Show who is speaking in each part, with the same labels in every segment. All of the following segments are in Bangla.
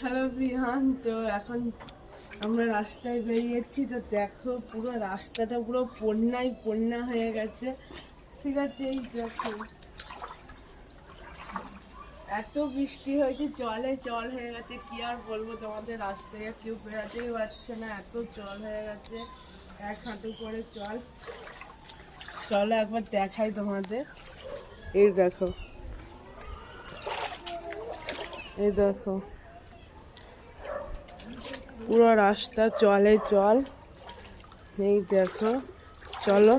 Speaker 1: হ্যালো বিহান, তো এখন আমরা রাস্তায় বেরিয়েছি, তো দেখো পুরো রাস্তাটা পুরো বন্যায় বন্যা হয়ে গেছে। ঠিক আছে, এই দেখো। এত বৃষ্টি হয়েছে, জলে জল হয়ে গেছে, কি আর বলব তোমাদের, রাস্তায় কেউ বেরোতেই পারছে না, এত জল হয়ে গেছে, এক হাঁটু করে জল। চলো একবার দেখাই তোমাদের। এই দেখো। এই দেখো। পুরো রাস্তা চলে জল। এই দেখো, চলো।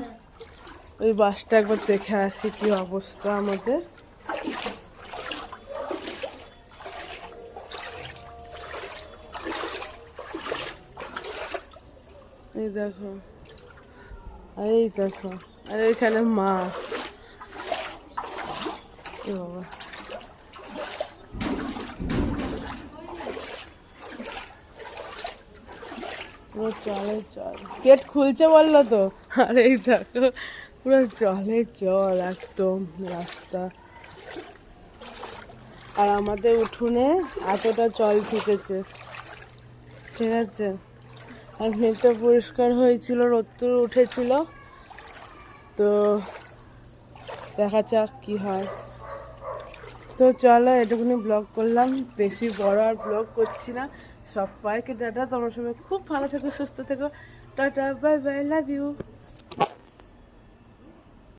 Speaker 1: ওই বাসটা একবার দেখে আসি কি অবস্থা আমাদের। এই দেখো এই দেখো, আর এখানে মা। বাবা। পুরো জলে জল। গেট খুলছে বলল তো? আর এই দেখো, পুরো জলে জল একদম রাস্তা। আর আমাদের উঠোনে এতটা জল ঢুকেছে। ঠিক আছে? আর মেঘটা পরিষ্কার হয়েছিল, রোদ্দুর উঠেছিল। তো দেখা যাক কি হয়। তো চলো এটুকুনি ব্লগ করলাম। বেশি বড় আর ব্লগ করছি না। সব সবাইকে ডাটা তোমার সবাই খুব ভালো থেকো, সুস্থ থেকো। Tata bye bye love you